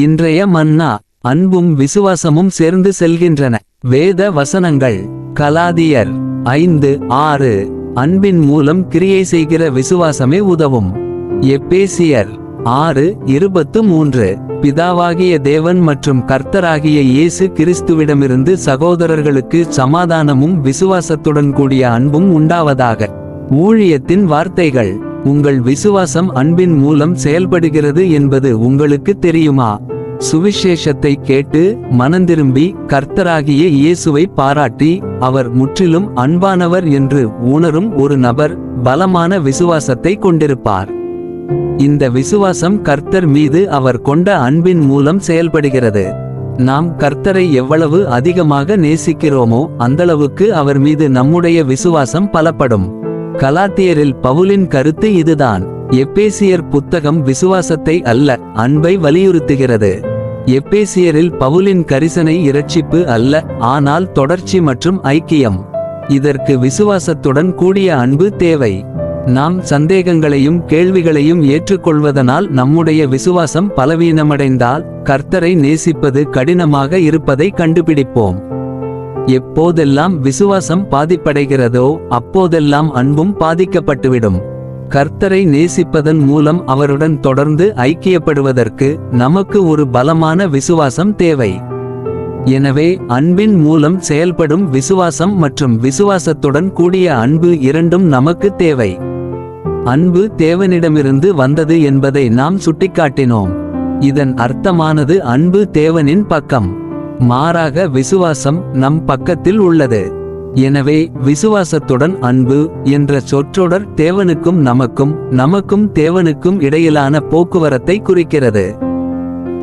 இன்றைய மன்னா அன்பும் விசுவாசமும் சேர்ந்து செல்கின்றன. வேத வசனங்கள் கலாதியர் ஐந்து ஆறு அன்பின் மூலம் கிரியை செய்கிற விசுவாசமே உதவும். எப்பேசியர் ஆறு இருபத்து மூன்று பிதாவாகிய தேவன் மற்றும் கர்த்தராகிய இயேசு கிறிஸ்துவிடமிருந்து சகோதரர்களுக்கு சமாதானமும் விசுவாசத்துடன் கூடிய அன்பும் உண்டாவதாக. ஊழியத்தின் வார்த்தைகள் உங்கள் விசுவாசம் அன்பின் மூலம் செயல்படுகிறது என்பது உங்களுக்கு தெரியுமா? சுவிசேஷத்தை கேட்டு மனந்திரும்பி கர்த்தராகிய இயேசுவை பாராட்டி அவர் முற்றிலும் அன்பானவர் என்று உணரும் ஒரு நபர் பலமான விசுவாசத்தை கொண்டிருப்பார். இந்த விசுவாசம் கர்த்தர் மீது அவர் கொண்ட அன்பின் மூலம் செயல்படுகிறது. நாம் கர்த்தரை எவ்வளவு அதிகமாக நேசிக்கிறோமோ அந்தளவுக்கு அவர் மீது நம்முடைய விசுவாசம் பலப்படும். கலாத்தியரில் பவுலின் கருத்து இதுதான். எப்பேசியர் புத்தகம் விசுவாசத்தை அல்ல அன்பை வலியுறுத்துகிறது. எப்பேசியரில் பவுலின் கரிசனை இரட்சிப்பு அல்ல ஆனால் தொடர்ச்சி மற்றும் ஐக்கியம். இதற்கு விசுவாசத்துடன் கூடிய அன்பு தேவை. நாம் சந்தேகங்களையும் கேள்விகளையும் ஏற்றுக்கொள்வதனால் நம்முடைய விசுவாசம் பலவீனமடைந்தால் கர்த்தரை நேசிப்பது கடினமாக இருப்பதை கண்டுபிடிப்போம். எப்போதெல்லாம் விசுவாசம் பாதிப்படைகிறதோ அப்போதெல்லாம் அன்பும் பாதிக்கப்பட்டுவிடும். கர்த்தரை நேசிப்பதன் மூலம் அவருடன் தொடர்ந்து ஐக்கியப்படுவதற்கு நமக்கு ஒரு பலமான விசுவாசம் தேவை. எனவே அன்பின் மூலம் செயல்படும் விசுவாசம் மற்றும் விசுவாசத்துடன் கூடிய அன்பு இரண்டும் நமக்கு தேவை. அன்பு தேவனிடமிருந்து வந்தது என்பதை நாம் சுட்டிக்காட்டினோம். இதன் அர்த்தமானது அன்பு தேவனின் பக்கம். மாறாக விசுவாசம் நம் பக்கத்தில் உள்ளது. எனவே விசுவாசத்துடன் அன்பு என்ற சொற்றொடர் தேவனுக்கும் நமக்கும் நமக்கும் தேவனுக்கும் இடையிலான போக்குவரத்தை குறிக்கிறது.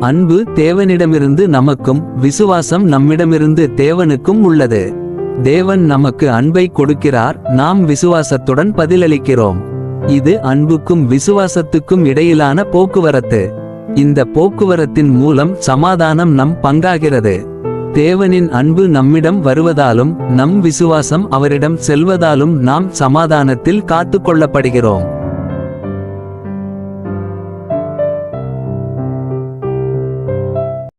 அன்பு தேவனிடமிருந்து நமக்கும் விசுவாசம் நம்மிடமிருந்து தேவனுக்கும் உள்ளது. தேவன் நமக்கு அன்பை கொடுக்கிறார் நாம் விசுவாசத்துடன் பதிலளிக்கிறோம். இது அன்புக்கும் விசுவாசத்துக்கும் இடையிலான போக்குவரத்து. இந்த போக்குவரத்தின் மூலம் சமாதானம் நம் பங்காகிறது. தேவனின் அன்பு நம்மிடம் வருவதாலும் நம் விசுவாசம் அவரிடம் செல்வதாலும் நாம் சமாதானத்தில் காத்துக்கொள்ளப்படுகிறோம்